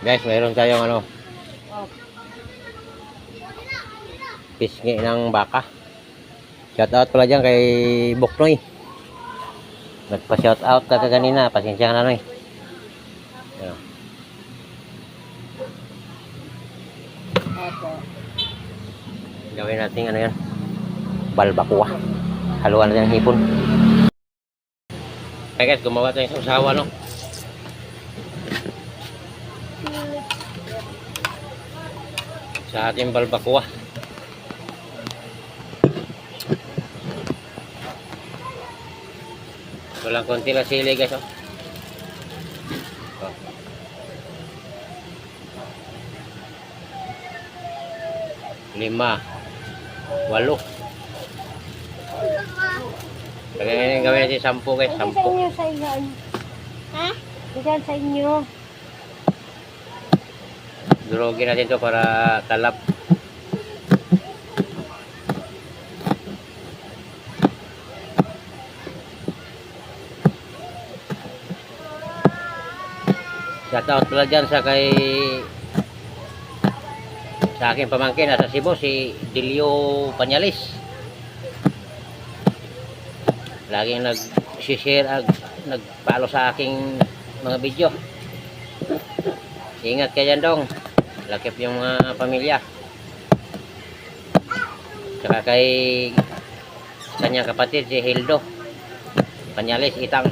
Guys, mayroon tayong ano, Oh. pisngi ng baka. Shout out pala dyan kay Buknoy. Nagpa-shout out ka kanina. Pasensya na, Noy. Opo. Gawin natin ano yan. Balbakuwa. Haluan natin ng hipon. Okay guys, gumawa tayo sa usawa, no? Sa ating balbakuwa. Walang konti lang sili guys, oh. Lima. Walo. Kaya gawin natin sampu guys, sampu. inyo sa inyo. Ha? Diyan sa inyo. Durugin natin to para talap. Shoutout pala dyan sa kay sa aking pamangkin nasa Cebu si Dilio Panyalis. Laging nag-share ag nagpalo sa aking mga video. Ingat ka dyan dong. Lakip yung mga pamilya. Saka kay kanyang kapatid si Hildo. Panyalis Itang.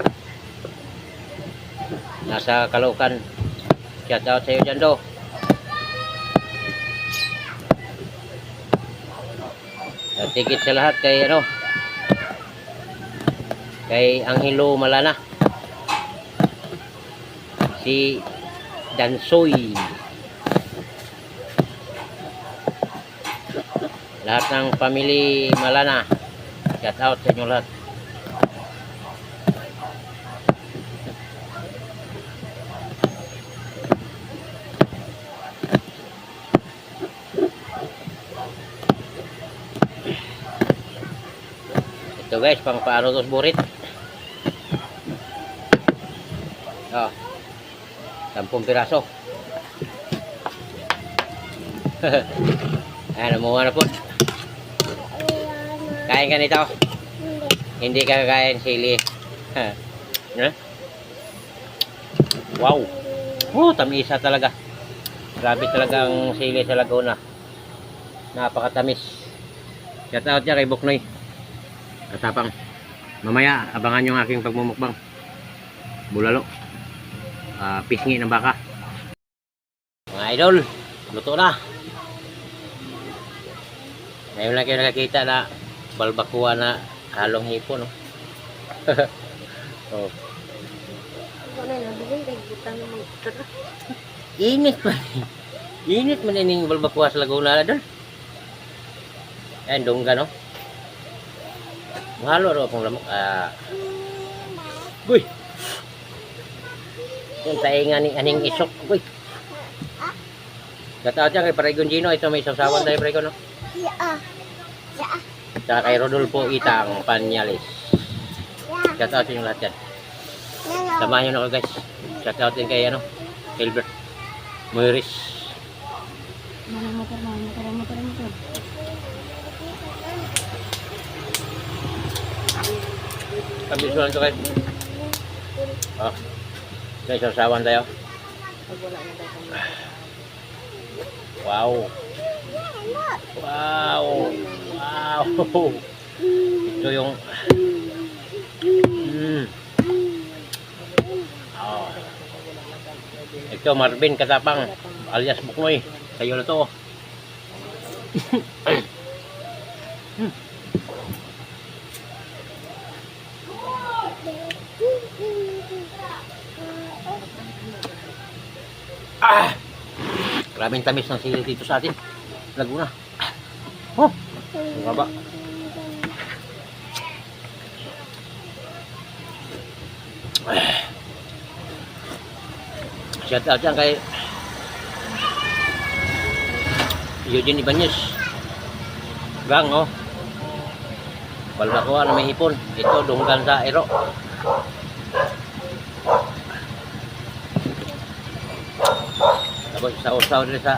Nasa Caloocan. Shout out sa iyo dyan do. At tigit sa lahat kay ano kay Angelo Malana si Dansoy lahat ng family Malana shout out sa inyo lahat. Ito guys pang paano tos burit. Oh sampung piraso. Ayan namuha na po kain ka nito. Hindi ka kakain sili Ha? wow. Oh tamisa talaga. Grabe talaga ang sili sa Laguna. Napakatamis. Shout out niya kay Buknoy. Katapang mamaya abangan yung aking pagmumukbang. Bulalo. Ah, pisngi ng baka. Mga idol luto na. Ngayon lang kayo nakakita na balbakuha na halong hipon no? oh. Init pa init man ining balbakuha sa Laguna doon ayan dungga no mahalo ro akong lamok ah Uy! Yung tainga ni aning isok. Uy! Shoutout yan kay Paregon Gino. Ito may sasawan tayo Paregon no? Yeah. Yeah. Tsaka kay Rodolfo Itang Panyalis. Shoutout sa inyo lahat yan. Samahan nyo na ako guys. Shoutout din kay ano, Hilbert Moiris. Mana motor, motor, motor, motor. Kabisulan to guys. Oh. Guys, sasawan tayo. Wow. Wow. Wow. Ito yung mm. Oh. Ito Marvin Katapang alias Buknoy. Sa'yo na to. Ah! Grabing tamis ng sili dito sa atin. Laguna. Oh! Ang baba. Shout out yan kay Eugene Ibanez. Gang, oh. Balbacoa na may hipon. Ito, dunggan sa ero. Tapos sa usaw rin sa...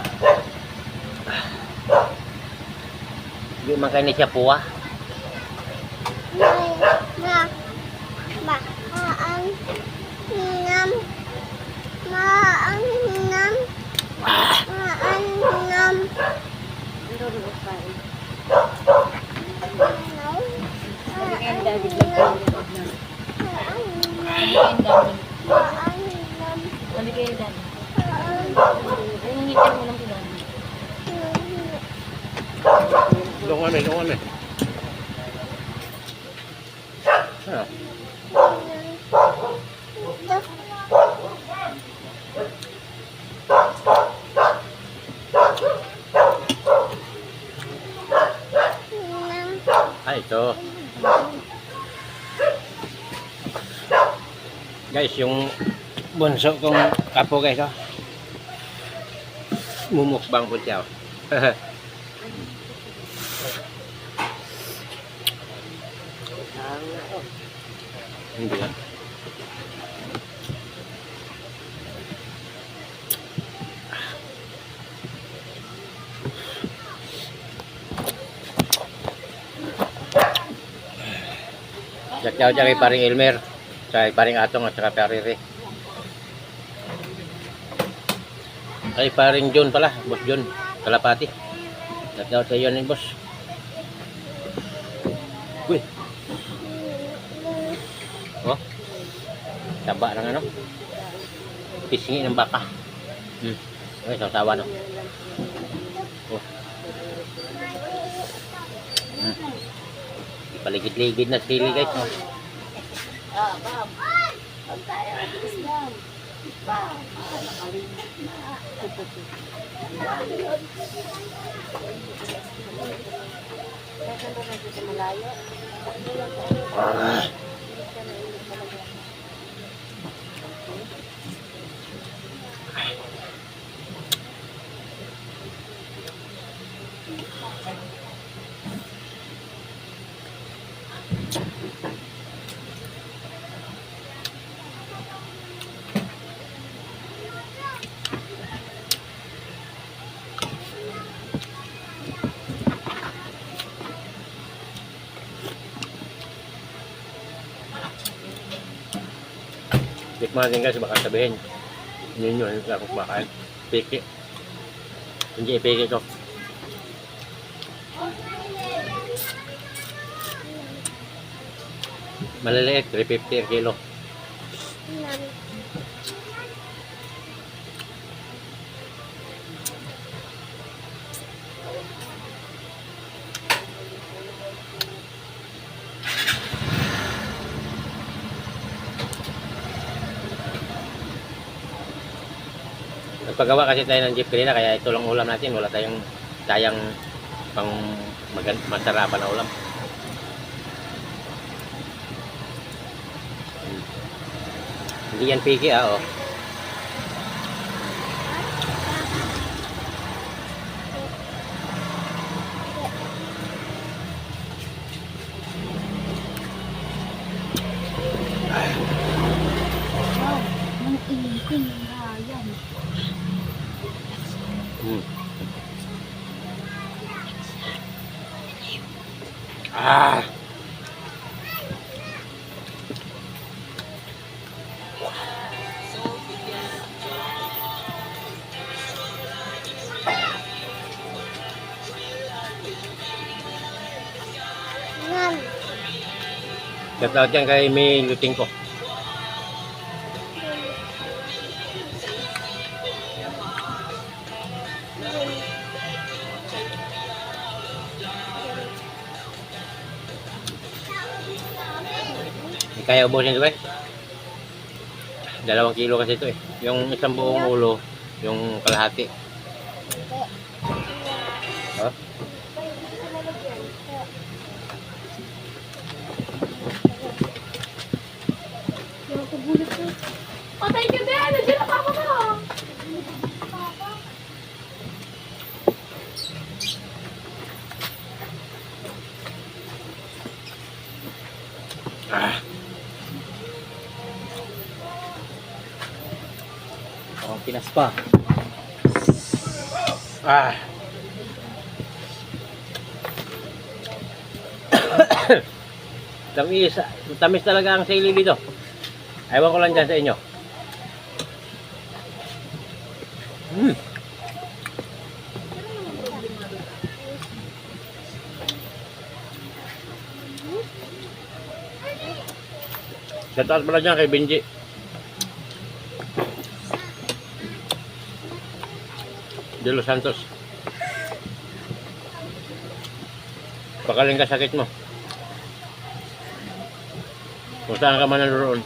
Hindi man kayo siya puwa. Na, ba, maang, ngam, maang, ngam, maang, ngam. Doon kami, doon kami. Ah, ay, ito. Guys, yung bunso kong kapo guys, oh. Mumukbang po siya. Jack kay paring Elmer, sa paring Atong at saka Parire. Ay paring John pala, boss John, Kalapati. Shout out sa iyo ni boss. Uy. Oh. Taba ng ano? Pisngi ng baka. Hmm. Ay, sasawa no. Oh. Hmm. Paligid-ligid na sili guys. Oh. Ah. Tikman natin guys, baka sabihin. Ninyo, hindi ako kumakain. Piki. Hindi ipiki ko. Maliliit, 350 ang kilo. Nagpagawa kasi tayo ng jeep kanina, kaya ito lang ulam natin. Wala tayong tayang pang masarapan na ulam. Hindi yan piki ah, oh. Hmm. Ah. Shout out dyan kay May Luting ko. Kaya ubusin ito eh. Dalawang kilo kasi ito eh. Yung isang buong ulo, yung kalahati. Oh, thank you, Ben. Nandiyan na papa mo. Ah. Pinas pa. Ah. tamis, tamis talaga ang sili dito. Ewan ko lang dyan sa inyo. Mm. Shoutout pala dyan kay Benji. De Los Santos. Pakaling ka sakit mo. Kung saan ka man naroon.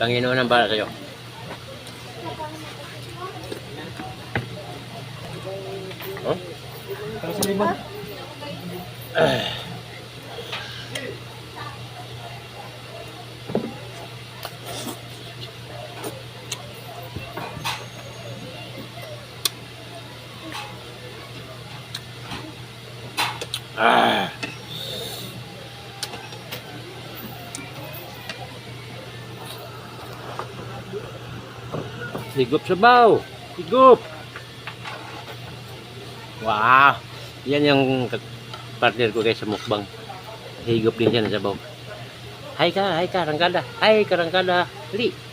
Panginoon ang para sa'yo. Oh? Para sa limon. Ah. Higup sa baw. Higup. Wow. Yan yung partner ko guys sa mukbang. Higup din siya sa baw. Hai ka, hai ka, rangkada. Hai ka, rangkada. Li.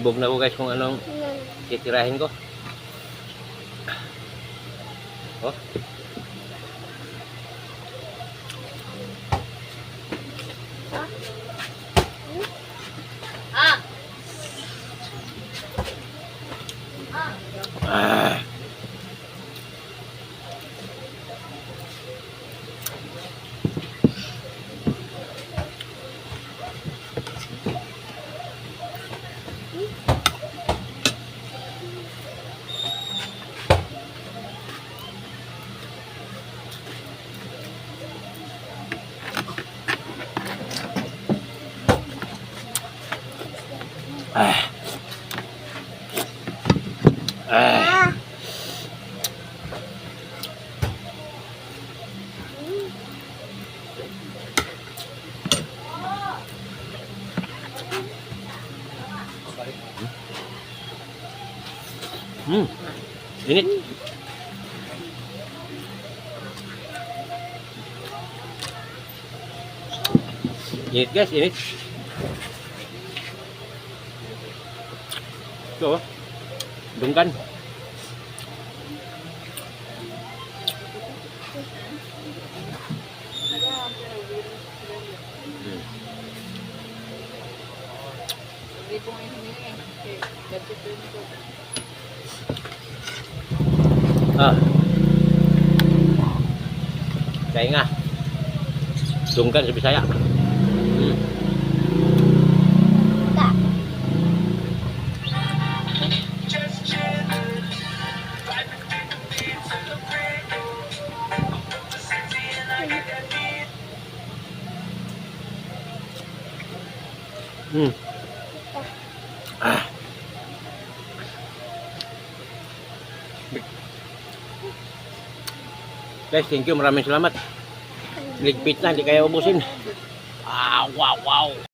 Naglibog na ako guys kung anong titirahin ko. Oh. Ah. Hmm. Init. Init guys, init. Ito oh. Dungkan. Hmm. Ah. Kaya nga. Dungkan sa Bisaya. Hmm. Ta. Guys, thank you. Maraming salamat. Ligpit na, hindi kaya ubusin. Ah, wow, wow.